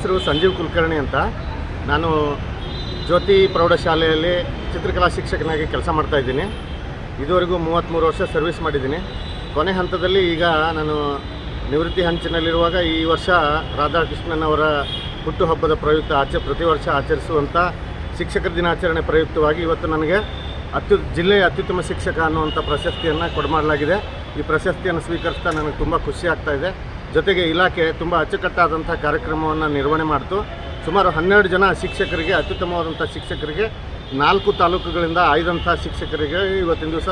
ಸಂಜೀವ್ ಕುಲಕರ್ಣಿ ಅಂತ. ನಾನು ಜ್ಯೋತಿ ಪ್ರೌಢಶಾಲೆಯಲ್ಲಿ ಚಿತ್ರಕಲಾ ಶಿಕ್ಷಕನಾಗಿ ಕೆಲಸ ಮಾಡ್ತಾ ಇದ್ದೀನಿ. ಇದುವರೆಗೂ ಮೂವತ್ತ್ಮೂರು ವರ್ಷ ಸರ್ವಿಸ್ ಮಾಡಿದ್ದೀನಿ. ಕೊನೆ ಹಂತದಲ್ಲಿ ಈಗ ನಾನು ನಿವೃತ್ತಿ ಹಂಚಿನಲ್ಲಿರುವಾಗ ಈ ವರ್ಷ ರಾಧಾಕೃಷ್ಣನ್ ಅವರ ಹುಟ್ಟುಹಬ್ಬದ ಪ್ರಯುಕ್ತ ಆಚೆ, ಪ್ರತಿ ವರ್ಷ ಆಚರಿಸುವಂಥ ಶಿಕ್ಷಕರ ದಿನಾಚರಣೆ ಪ್ರಯುಕ್ತವಾಗಿ ಇವತ್ತು ನನಗೆ ಅತ್ಯು, ಜಿಲ್ಲೆಯ ಅತ್ಯುತ್ತಮ ಶಿಕ್ಷಕ ಅನ್ನುವಂಥ ಪ್ರಶಸ್ತಿಯನ್ನು ಕೊಡಮಾಡಲಾಗಿದೆ. ಈ ಪ್ರಶಸ್ತಿಯನ್ನು ಸ್ವೀಕರಿಸ್ತಾ ನನಗೆ ತುಂಬ ಖುಷಿ ಆಗ್ತಾ ಇದೆ. ಜೊತೆಗೆ ಇಲಾಖೆ ತುಂಬ ಅಚ್ಚುಕಟ್ಟಾದಂಥ ಕಾರ್ಯಕ್ರಮವನ್ನು ನಿರ್ವಹಣೆ ಮಾಡಿತು. ಸುಮಾರು ಹನ್ನೆರಡು ಜನ ಶಿಕ್ಷಕರಿಗೆ ಅತ್ಯುತ್ತಮವಾದಂಥ ಶಿಕ್ಷಕರಿಗೆ, ನಾಲ್ಕು ತಾಲೂಕುಗಳಿಂದ ಆಯ್ದಂಥ ಶಿಕ್ಷಕರಿಗೆ ಇವತ್ತಿನ ದಿವಸ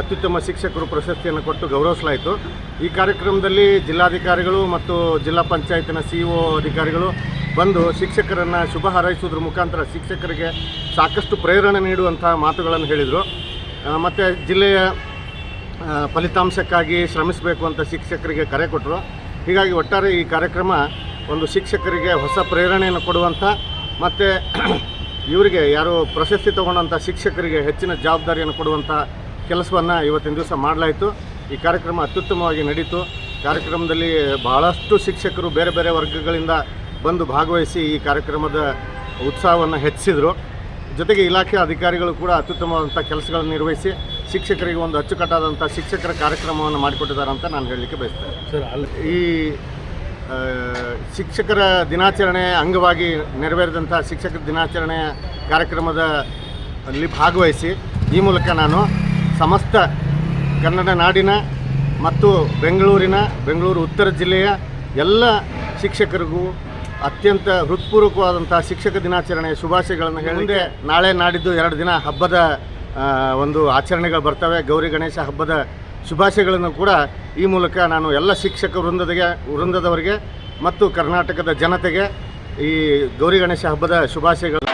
ಅತ್ಯುತ್ತಮ ಶಿಕ್ಷಕರು ಪ್ರಶಸ್ತಿಯನ್ನು ಕೊಟ್ಟು ಗೌರವಿಸಲಾಯಿತು. ಈ ಕಾರ್ಯಕ್ರಮದಲ್ಲಿ ಜಿಲ್ಲಾಧಿಕಾರಿಗಳು ಮತ್ತು ಜಿಲ್ಲಾ ಪಂಚಾಯತಿನ ಸಿ ಒ ಅಧಿಕಾರಿಗಳು ಬಂದು ಶಿಕ್ಷಕರನ್ನು ಶುಭ ಹಾರೈಸುವುದ್ರ ಮುಖಾಂತರ ಶಿಕ್ಷಕರಿಗೆ ಸಾಕಷ್ಟು ಪ್ರೇರಣೆ ನೀಡುವಂಥ ಮಾತುಗಳನ್ನು ಹೇಳಿದರು. ಮತ್ತು ಜಿಲ್ಲೆಯ ಫಲಿತಾಂಶಕ್ಕಾಗಿ ಶ್ರಮಿಸಬೇಕು ಅಂತ ಶಿಕ್ಷಕರಿಗೆ ಕರೆ ಕೊಟ್ಟರು ಹೀಗಾಗಿ ಒಟ್ಟಾರೆ ಈ ಕಾರ್ಯಕ್ರಮ ಒಂದು ಶಿಕ್ಷಕರಿಗೆ ಹೊಸ ಪ್ರೇರಣೆಯನ್ನು ಕೊಡುವಂಥ ಮತ್ತು ಇವರಿಗೆ ಯಾರು ಪ್ರಶಸ್ತಿ ತಗೊಂಡಂಥ ಶಿಕ್ಷಕರಿಗೆ ಹೆಚ್ಚಿನ ಜವಾಬ್ದಾರಿಯನ್ನು ಕೊಡುವಂಥ ಕೆಲಸವನ್ನು ಇವತ್ತಿನ ದಿವಸ ಮಾಡಲಾಯಿತು. ಈ ಕಾರ್ಯಕ್ರಮ ಅತ್ಯುತ್ತಮವಾಗಿ ನಡೀತು. ಕಾರ್ಯಕ್ರಮದಲ್ಲಿ ಬಹಳಷ್ಟು ಶಿಕ್ಷಕರು ಬೇರೆ ಬೇರೆ ವರ್ಗಗಳಿಂದ ಬಂದು ಭಾಗವಹಿಸಿ ಈ ಕಾರ್ಯಕ್ರಮದ ಉತ್ಸಾಹವನ್ನು ಹೆಚ್ಚಿಸಿದರು. ಜೊತೆಗೆ ಇಲಾಖೆ ಅಧಿಕಾರಿಗಳು ಕೂಡ ಅತ್ಯುತ್ತಮವಾದಂಥ ಕೆಲಸಗಳನ್ನು ನಿರ್ವಹಿಸಿ ಶಿಕ್ಷಕರಿಗೆ ಒಂದು ಅಚ್ಚುಕಟ್ಟಾದಂಥ ಶಿಕ್ಷಕರ ಕಾರ್ಯಕ್ರಮವನ್ನು ಮಾಡಿಕೊಟ್ಟಿದ್ದಾರೆ ಅಂತ ನಾನು ಹೇಳಲಿಕ್ಕೆ ಬಯಸ್ತೇನೆ. ಸರ್ ಅಲ್ಲಿ ಈ ಶಿಕ್ಷಕರ ದಿನಾಚರಣೆ ಅಂಗವಾಗಿ ನೆರವೇರಿದಂಥ ಶಿಕ್ಷಕರ ದಿನಾಚರಣೆ ಕಾರ್ಯಕ್ರಮದ ಅಲ್ಲಿ ಭಾಗವಹಿಸಿ ಈ ಮೂಲಕ ನಾನು ಸಮಸ್ತ ಕನ್ನಡ ನಾಡಿನ ಮತ್ತು ಬೆಂಗಳೂರಿನ ಬೆಂಗಳೂರು ಉತ್ತರ ಜಿಲ್ಲೆಯ ಎಲ್ಲ ಶಿಕ್ಷಕರಿಗೂ ಅತ್ಯಂತ ಹೃತ್ಪೂರ್ವಕವಾದಂಥ ಶಿಕ್ಷಕ ದಿನಾಚರಣೆಯ ಶುಭಾಶಯಗಳನ್ನು ಹೇಳಿದೆ ನಾಳೆ ನಾಡಿದ್ದು ಎರಡು ದಿನ ಹಬ್ಬದ ಒಂದು ಆಚರಣೆಗಳು ಬರ್ತವೆ. ಗೌರಿ ಗಣೇಶ ಹಬ್ಬದ ಶುಭಾಶಯಗಳನ್ನು ಕೂಡ ಈ ಮೂಲಕ ನಾನು ಎಲ್ಲ ಶಿಕ್ಷಕ ವೃಂದದಿಗೆ, ವೃಂದದವರಿಗೆ ಮತ್ತು ಕರ್ನಾಟಕದ ಜನತೆಗೆ ಈ ಗೌರಿ ಗಣೇಶ ಹಬ್ಬದ ಶುಭಾಶಯಗಳು